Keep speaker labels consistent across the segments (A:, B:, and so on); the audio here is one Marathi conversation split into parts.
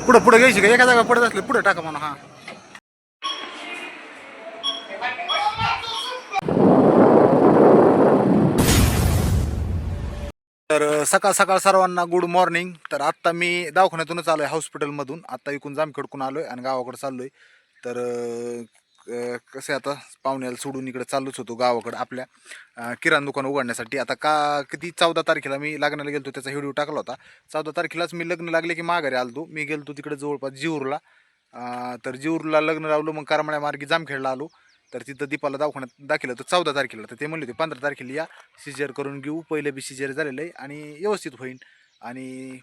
A: पुढं पुढं घ्यायची का एका जागा पडत असले पुढे टाका म्हणा हा. तर सकाळ सकाळ सर्वांना गुड मॉर्निंग तर आत्ता मी दवाखान्यातूनच आलो आहे हॉस्पिटलमधून आत्ता इकून जामखेडकून आलो आहे आणि गावाकडे चाललो आहे तर कसं आहे आता पाहुण्याला सोडून इकडे चाललोच होतो गावाकडं आपल्या किराणा दुकान उघडण्यासाठी. आता का किती चौदा तारखेला मी लग्नाला गेलो त्याचा व्हिडिओ टाकला होता. चौदा तारखेलाच मी लग्न लागले की माघारी आलतो. मी गेलतो तिकडे जवळपास जीवरला तर जीवरला लग्न लावलं मग करमाळ्या मार्गी जामखेडला आलो. तर तिथं दीपाला दवाखान्यात दाखिलं तर चौदा तारखेला. तर ते म्हणले होते पंधरा तारखेला या सिजर करून घेऊ पहिलं बी सिजर झालेलं आहे आणि व्यवस्थित होईल आणि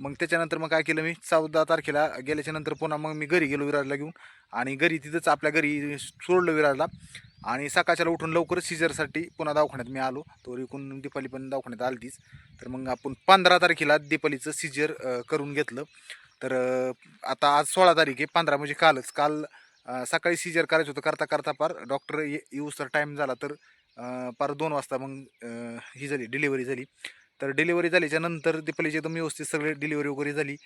A: मग त्याच्यानंतर मग काय केलं मी? चौदा तारखेला गेल्याच्यानंतर पुन्हा मग मी घरी गेलो विराजला घेऊन. आणि घरी तिथंच आपल्या घरी सोडलं विराजला आणि सकाळच्याला उठून लवकरच सिजरसाठी पुन्हा दवाखान्यात मी आलो. तो इकून दीपाली पण दवाखान्यात आलतीच. तर मग आपण पंधरा तारखेला दीपालीचं सिजर करून घेतलं. तर आता आज सोळा तारीख आहे पंधरा म्हणजे कालच. काल सकाळी सिजर करायचं होतं करता करता पार डॉक्टर येऊस तर टाईम झाला तर पार दोन वाजता मग ही झाली डिलिव्हरी झाली. तर डिलिव्हरी झाल्याच्यानंतर दीपालीची एकदम व्यवस्थित सगळी डिलिव्हरी वगैरे झाली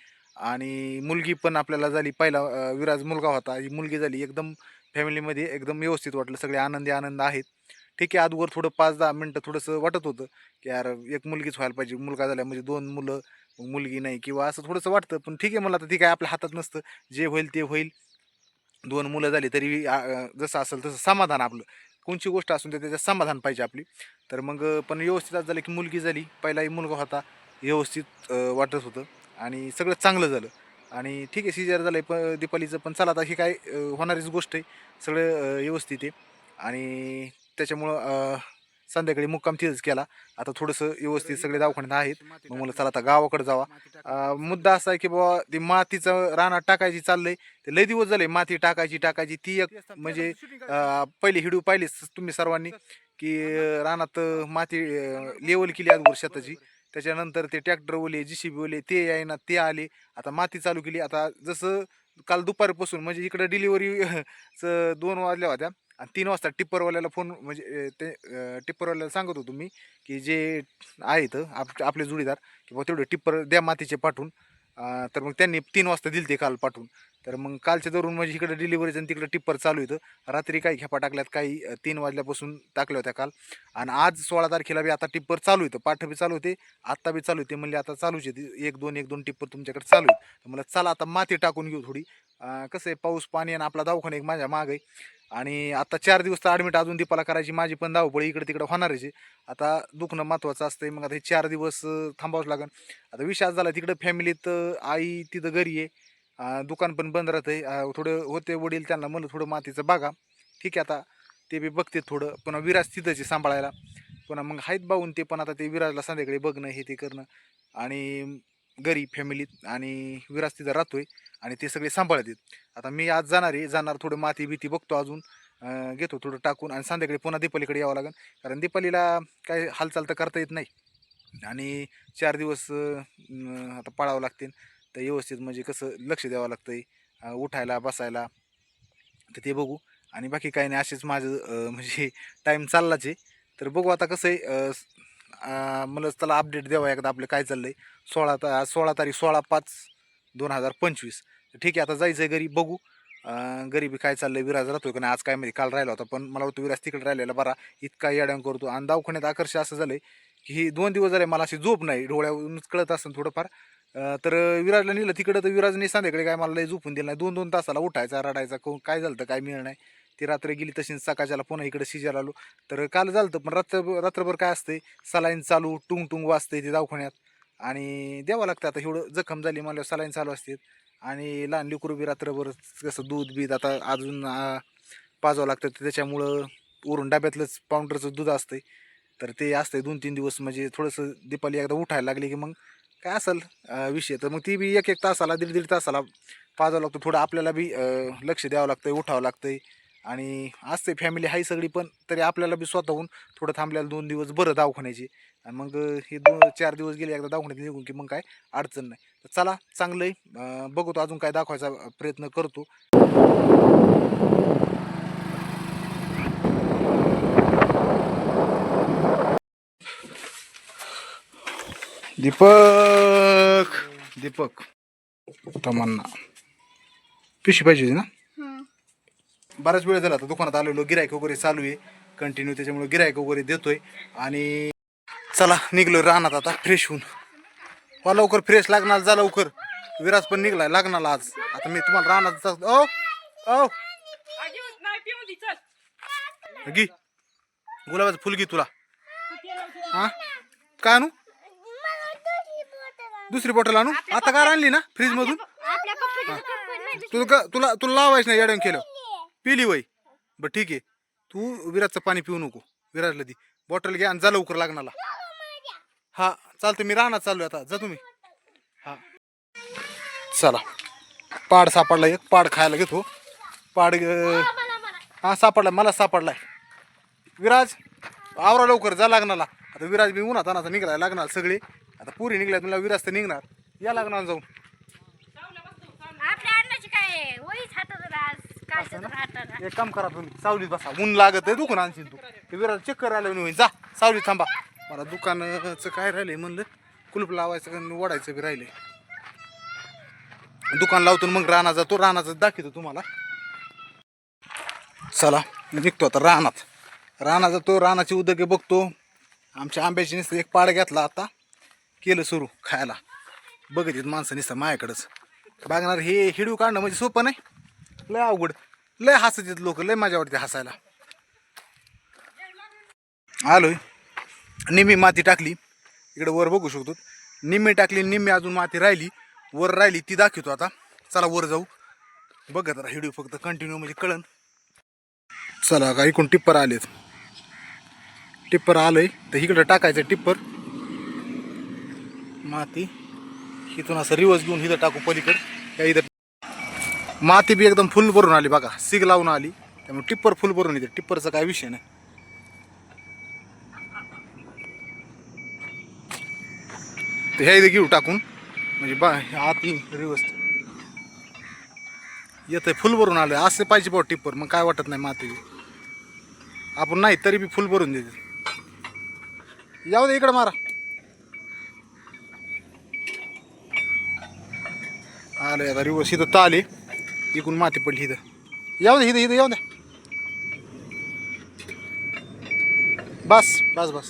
A: आणि मुलगी पण आपल्याला झाली पहिला विराज मुलगा होता. ही मुलगी झाली. एकदम फॅमिलीमध्ये एकदम व्यवस्थित वाटलं. सगळे आनंदी आनंद आहेत. ठीक आहे अगोदर थोडं पाच दहा मिनटं थोडंसं वाटत होतं की यार एक मुलगीच व्हायला पाहिजे. मुलगा झाला म्हणजे दोन मुलं मुलगी नाही किंवा असं थोडंसं वाटतं. पण ठीक आहे मला तर ती काय आपल्या हातात नसतं. जे होईल ते होईल. दोन मुलं झाली तरी जसं असेल तसं समाधान आपलं. कोणची गोष्ट असून ते त्याच्यात समाधान पाहिजे आपली. तर मग पण व्यवस्थित आज झालं की मुलगी झाली पहिलाही मुलगा होता व्यवस्थित वाटत होतं आणि सगळं चांगलं झालं. आणि ठीक आहे सीजर झालं आहे प दीपालीचं पण चला आता ही काय होणारीच गोष्ट आहे सगळं व्यवस्थित आहे. आणि त्याच्यामुळं संध्याकाळी मुक्काम तिथंच केला. आता थोडंसं व्यवस्थित सगळे दवाखान्यात आहेत. मग मला चला आता गावाकडे जावा. मुद्दा असा आहे की बाबा ती मातीचं रानात टाकायची चाललंय. ते लय दिवस झाले माती टाकायची टाकायची. ती एक म्हणजे पहिले हिडू पाहिलीच तुम्ही सर्वांनी की रानात माती लेवल केली आज शेताची. त्याच्यानंतर ते ट्रॅक्टर ओले जी सी बी ओले ते यायना ते आले. आता माती चालू केली. आता जसं काल दुपारपासून म्हणजे इकडं डिलिव्हरी दोन वाजल्या होत्या. आणि तीन वाजता टिप्परवाल्याला फोन म्हणजे ते टिप्परवाल्याला सांगत होतो मी की जे आहेत आप आपले जोडीदार की बाबा तेवढे टिप्पर द्या मातीचे पाठवून. तर मग त्यांनी तीन वाजता दिली ते काल पाठवून. तर मग कालच्या दरून म्हणजे इकडे डिलिव्हरीचं आणि तिकडे टिप्पर चालू होतं. रात्री काही खेपा टाकल्यात काही तीन वाजल्यापासून टाकल्या होत्या काल. आणि आज सोळा तारखेला बी आता टिप्पर चालू होतं. पाठ बी चालू होते आत्ता बी चालू होते. म्हणजे आता चालूच येते एक दोन एक दोन टिप्पर तुमच्याकडे चालू आहे तर मला चला आता माती टाकून घेऊ थोडी. कसं आहे पाऊस पाणी आणि आपला दवाखाना एक माझ्या माग आहे. आणि आता चार दिवस तर ॲडमिट अजून दीपाला करायची माझी पण धावपळी इकडे तिकडे होणारच आहे. आता दुखणं महत्त्वाचं असतंय मग आता हे चार दिवस थांबावंच लागेल आता विषय झाला तिकडं फॅमिलीत आई तिथं घरी आहे. दुकान पण बंद राहतंय. आहे थोडं होते वडील त्यांना म्हणलं थोडं मातीचं बघा. ठीक आहे आता ते बी बघते थोडं. पुन्हा विराज तिथंच आहे सांभाळायला. पुन्हा मग आहेत बाहून ते पण आता ते विराजला संध्याकाळी बघणं हे ते करणं. आणि घरी फॅमिलीत आणि विराज तिथं राहतोय आणि ते सगळे सांभाळत आहेत. आता मी आज जाणार आहे जाणार थोडं माती भीती बघतो अजून. घेतो थोडं टाकून आणि संध्याकाळी पुन्हा दीपालीकडे यावं लागेल. कारण दीपालीला काय हालचाल तर करता येत नाही. आणि चार दिवस आता पाळावं लागतील तर व्यवस्थित म्हणजे कसं लक्ष द्यावं लागतं आहे उठायला बसायला. तर ते बघू. आणि बाकी काही नाही असेच माझं म्हणजे टाईम चाललाच आहे. तर बघू आता कसं आहे अं, त्याला अपडेट द्यावा एकदा आपलं काय चाललं आहे सोळा ता सोळा तारीख सोळा पाच दोन हजार पंचवीस. ठीक आहे आता जायचं आहे घरी बघू. गरीबी काय चाललं आहे विराज राहतोय का नाही आज काय माहिती काल राहिला होता पण मला वाटतं विराज तिकडे राहिलेला बरा इतका येड्यान करतो. आणि दवाखान्यात आकर्ष असं झालंय की ही दोन दिवस झाले मला अशी झोप नाही डोळ्यावरूनच कळत असेल थोडंफार. तर विराजला नेलं तिकडं तर विराजने सांध्याकडे काय मला लय झोपून दिलं नाही. दोन दोन तासाला उठायचा रडायचा काय झालं तर काय मिळणार नाही. ती रात्र गेली तशीच सकाळच्याला पुन्हा इकडे शिजायला आलो. तर काल झालं पण रात्र रात्रभर काय असते सलाईन चालू टुंग टुंग वाजते ते दवाखान्यात. आणि द्यावं लागतं आता एवढं जखम झाली मला सलाईन चालू असते आणि लहान लेकरू बी रात्रभर कसं दूध बीध आता अजून पाजावं लागतं. त्याच्यामुळं वरून डब्यातलंच पावडरचं दूध असतंय. तर ते असतंय दोन तीन दिवस. म्हणजे थोडंसं दीपाली एकदा उठायला लागली की मग काय असेल विषय. तर मग ती बी एक एक तासाला दीड दीड तासाला पाजावं लागतं. थोडं आपल्याला बी लक्ष द्यावं लागतं उठावं लागतंय. आणि असते फॅमिली आहे सगळी पण तरी आपल्याला बी स्वतःहून थोडं थांबल्याला दोन दिवस बरं दवाखान्याची. आणि मग हे दोन चार दिवस गेले एकदा दवाखान्यात निघून की मग काय अडचण नाही. तर चला चांगलं आहे बघतो अजून काय दाखवायचा प्रयत्न करतो. दीपक! दीपक. तमन्ना. पिशी पाहिजे होती ना? बराच वेळ झाला आता दुकानात आलेलो गिरायक वगैरे चालू आहे. कंटिन्यू त्याच्यामुळे गिरायक वगैरे देतोय. आणि चला निघलो रानात आता फ्रेश होऊन. वा लवकर फ्रेश लागणार जा लवकर. विराज पण निघलाय लागणार आज. आता मी तुम्हाला जा- ओ ओ. घे. गुलाबाचं फुल घे तुला. हा? काय आणू? दुसरी बॉटल आणू? आता काय आणली ना फ्रीज मधून? तुला तुला तुला लावायचं नाही येड्यान केलं. पिली वय. बरं ठीक आहे. तू विराजचं पाणी पिऊ नको. विराजला दी. बॉटल घ्या आणि जा लवकर लागणाला हा चालतं मी राहणार चालू आता. जा तुम्ही. हा. चला. पाड सापडला एक. पाड खायला घेतो. पाड हा सापडला. मला सापडलाय विराज आवरा लवकर. जा लागणाला आता विराज मी उन्हात अनाचा निघाला लागणार सगळे. आता पुरी निघल्या तुला विराज तर निघणार. या लागणार जाऊन
B: आपल्या अन्नाची काय वहीच हातात काय हातात
A: एक काम करा तुम्ही सावलीत बसा. ऊन लागत आहे दुकान आणशील तू. ते विराज चक्कर आलं होईल जा. सावलीत थांबा. मला दुकानाचं काय राहिलंय म्हणलं? कुलूप लावायचं आणि ओढायचं बी राहिलंय. दुकान लावतो मग राणा जातो. रानाचं दाखवतो तुम्हाला. चला निघतो आता रानात. राणा जातो रानाची उदके बघतो. आमच्या आंब्याची नुसतं एक पाड घेतला आता. केलं सुरू खायला. बघत माणसं नुसतं माझ्याकडंच. बघणार हे हिडू काढणं म्हणजे सोपं नाही. लय अवघड. लय हसत येत लोक लय मजा वाटते हसायला. आलोय. निम्मी माती टाकली. इकडे वर बघू शकतो. निम्मी टाकली निम्मी अजून माती राहिली. वर राहिली ती दाखवतो आता. चला वर जाऊ. बघत राहा हिडू फक्त कंटिन्यू म्हणजे कळन. चला का इकडून टिप्पर आलेत. टिप्पर आलंय. तर इकडं टाकायचं टिप्पर. माती. इथून असं रिवर्स घेऊन इथं टाकू पलीकडे. या इथं माती बी एकदम फुल भरून आली बघा. सीग लावून आली. त्यामुळे टिप्पर फुल भरून येते. टिप्परचा काय विषय नाही. तर ह्या इथे घेऊ टाकून. म्हणजे बा आत रिवर्स आहे फुल भरून आलं असं पाहिजे बा टिप्पर. मग काय वाटत नाही माती आपण नाही तरी बी फुल भरून देते. जाऊ दे इकडं मारा. आलं आता रिवर्स इथं ताली इकडून माती पडली इथं. येऊ दे इथं इथं येऊ दे. बस बस बस.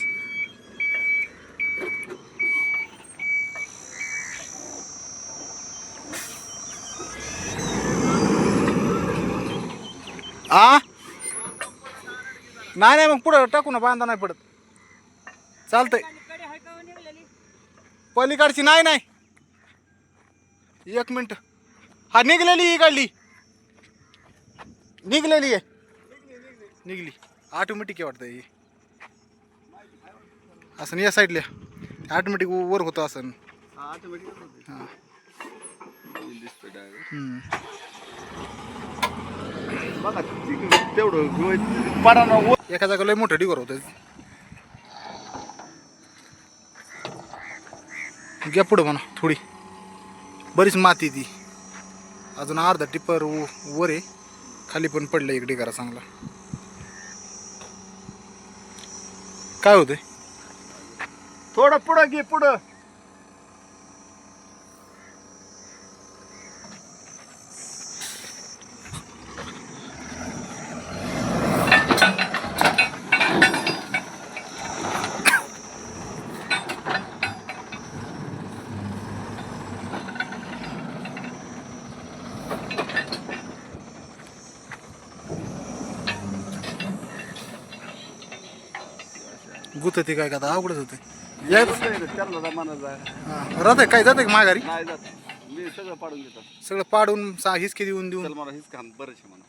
A: आ? नाही नाही मग पुढं टाकू ना बांधा नाही पडत. चालतंय. पलीकडची नाही नाही. एक मिनटं. हा निघलेली ही काढली निघलेली आहे. निघली. ऑटोमॅटिक आहे वाटतं ही. असं या साईडला ऑटोमॅटिक वर होतं असं. हां.
C: तेवढं
A: एका जागा लय मोठं डिगर होतं. घ्या पुढं म्हणा थोडी. बरीच माती ती. अजून अर्धा टिप्पर वर आहे. खाली पण पडलं एक डिगारा चांगला. काय होतंय?
C: थोडं पुढं घे पुढं.
A: गुत ते काय का? अवघडच होते
C: मनाचा
A: राहत काय जाते का माघारी?
C: नाही जात. मी सगळं पाडून घेतो
A: सगळं पाडून हिसके देऊन देऊन.
C: मला हीच काम बरंच म्हणा